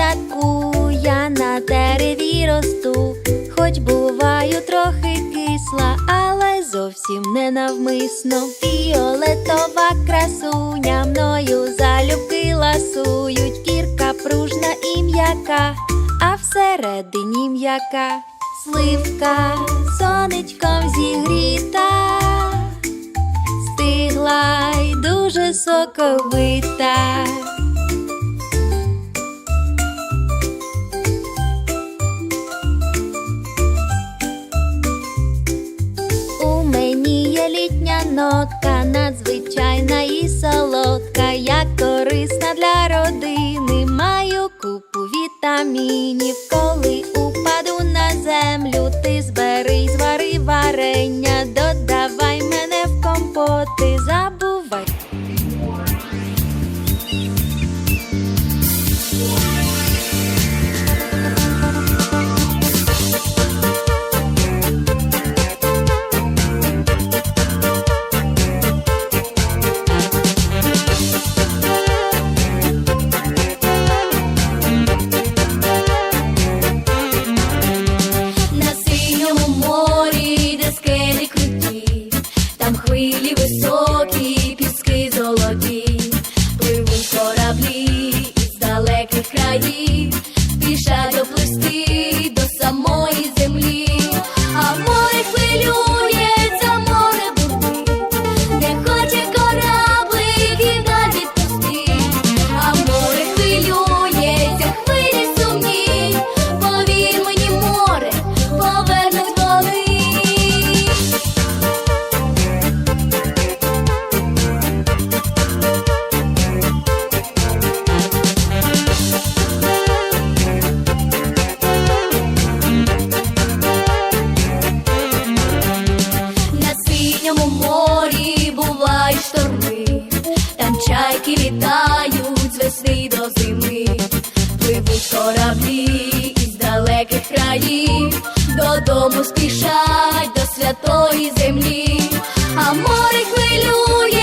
садку, я на дереві росту, хоч буваю трохи кисла, але зовсім не навмисно. Фіолетова красуня мною залюбки ласують, кірка пружна і м'яка, а всередині м'яка. Сливка сонечком зігріта. Стигла й дуже соковита. Літня нотка, надзвичайна і солодка, я корисна для родини, маю купу вітамінів. Коли упаду на землю, ти збери звари варення, додавай мене в компоти, пливуть кораблі із далеких країв, додому спішать до святої землі, а море хвилює,